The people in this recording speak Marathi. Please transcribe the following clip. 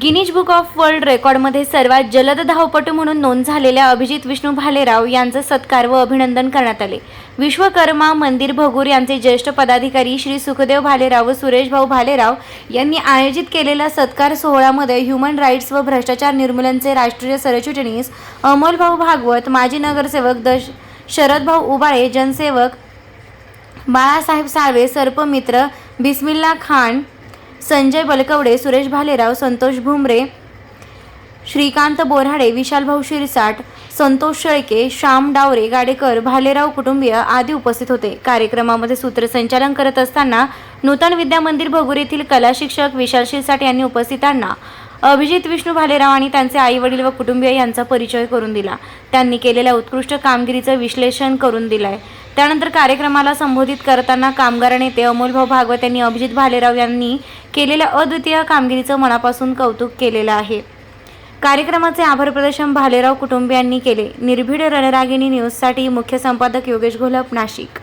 गिनीज बुक ऑफ वर्ल्ड रेकॉर्डमध्ये सर्वात जलद धावपटू म्हणून नोंद झालेल्या अभिजित विष्णू भालेराव यांचं सत्कार व अभिनंदन करण्यात आले. विश्वकर्मा मंदिर भगूर यांचे ज्येष्ठ पदाधिकारी श्री सुखदेव भालेराव व सुरेशभाऊ भालेराव यांनी आयोजित केलेल्या सत्कार सोहळ्यामध्ये ह्युमन राईट्स व भ्रष्टाचार निर्मूलनचे राष्ट्रीय सरचिटणीस अमोलभाऊ भागवत माजी नगरसेवक दश शरदभाऊ उबाळे जनसेवक बाळासाहेब साळवे सर्पमित्र बिस्मिल्ला खान संजय बलकवडे सुरेश भालेराव संतोष भुमरे श्रीकांत बोऱ्हाडे विशालभाऊ शिरसाट संतोष शेळके श्याम डावरे गाडेकर भालेराव कुटुंबीय आदी उपस्थित होते. कार्यक्रमामध्ये सूत्रसंचालन करत असताना नूतन विद्या मंदिर भगूर येथील कला शिक्षक विशाल शिरसाट यांनी उपस्थितांना अभिजित विष्णू भालेराव आणि त्यांचे आई वडील व कुटुंबीय यांचा परिचय करून दिला. त्यांनी केलेल्या उत्कृष्ट कामगिरीचं विश्लेषण करून दिलंय. त्यानंतर कार्यक्रमाला संबोधित करताना कामगार नेते अमोलभाऊ भागवत यांनी अभिजित भालेराव यांनी केलेल्या अद्वितीय कामगिरीचं मनापासून कौतुक केलेलं आहे. कार्यक्रमाचे आभार प्रदर्शन भालेराव कुटुंबियांनी केले. निर्भीड रणरागिणी न्यूजसाठी मुख्य संपादक योगेश घोलप नाशिक.